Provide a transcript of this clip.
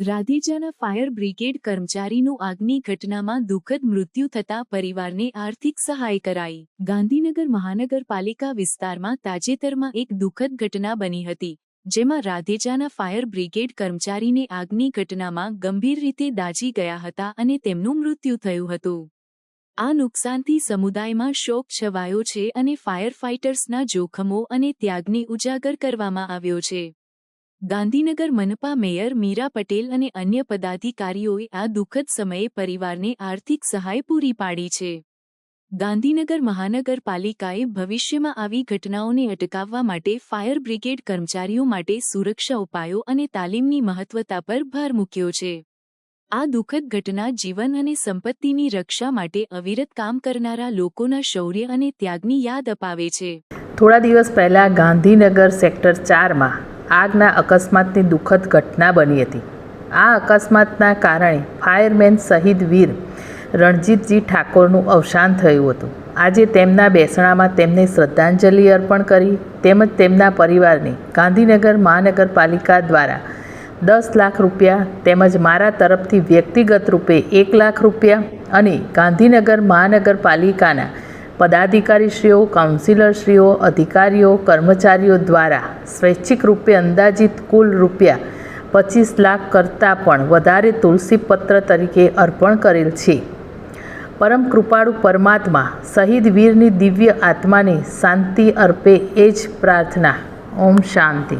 રાધેજાના fire brigade કર્મચારીનું આગની ઘટનામાં દુઃખદ મૃત્યુ થતાં પરિવારને આર્થિક સહાય કરાઈ. ગાંધીનગર મહાનગરપાલિકા વિસ્તારમાં તાજેતરમાં એક દુઃખદ ઘટના બની હતી, જેમાં રાધેજાના ફાયર બ્રિગેડ કર્મચારીને આગની ઘટનામાં ગંભીર રીતે દાઝી ગયા હતા અને તેમનું મૃત્યુ થયું હતું. આ નુકસાનથી સમુદાયમાં શોક છવાયો છે અને ફાયર ફાઇટર્સના જોખમો અને ત્યાગને ઉજાગર કરવામાં આવ્યો છે. ગાંધીનગર મનપા મેયર મીરા પટેલ અને અન્ય પદાધિકારીઓએ આ દુઃખદ સમયે પરિવારને આર્થિક સહાય પૂરી પાડી છે. ગાંધીનગર મહાનગરપાલિકાએ ભવિષ્યમાં આવી ઘટનાઓને અટકાવવા માટે ફાયર બ્રિગેડ કર્મચારીઓ માટે સુરક્ષા ઉપાયો અને તાલીમની મહત્વતા પર ભાર મૂક્યો છે. આ દુઃખદ ઘટના જીવન અને સંપત્તિની રક્ષા માટે અવિરત કામ કરનારા લોકોના શૌર્ય અને ત્યાગની યાદ અપાવે છે. થોડા દિવસ પહેલાં ગાંધીનગર સેક્ટર ચારમાં આગના અકસ્માતની દુઃખદ ઘટના બની હતી. આ અકસ્માતના કારણે ફાયરમેન શહીદ વીર રણજીતજી ઠાકોરનું અવસાન થયું હતું. આજે તેમના બેસણામાં તેમને શ્રદ્ધાંજલિ અર્પણ કરી, તેમજ તેમના પરિવારને ગાંધીનગર મહાનગરપાલિકા દ્વારા દસ લાખ રૂપિયા તેમજ મારા તરફથી વ્યક્તિગત રૂપે એક લાખ રૂપિયા અને ગાંધીનગર મહાનગરપાલિકાના પદાધિકારીશ્રીઓ, કાઉન્સિલરશ્રીઓ, અધિકારીઓ, કર્મચારીઓ દ્વારા સ્વૈચ્છિક રૂપે અંદાજિત કુલ રૂપિયા પચીસ લાખ કરતાં પણ વધારે તુલસીપત્ર તરીકે અર્પણ કરેલ છે. પરમ કૃપાળુ પરમાત્મા શહીદ વીરની દિવ્ય આત્માને શાંતિ અર્પે એ જ પ્રાર્થના. ઓમ શાંતિ.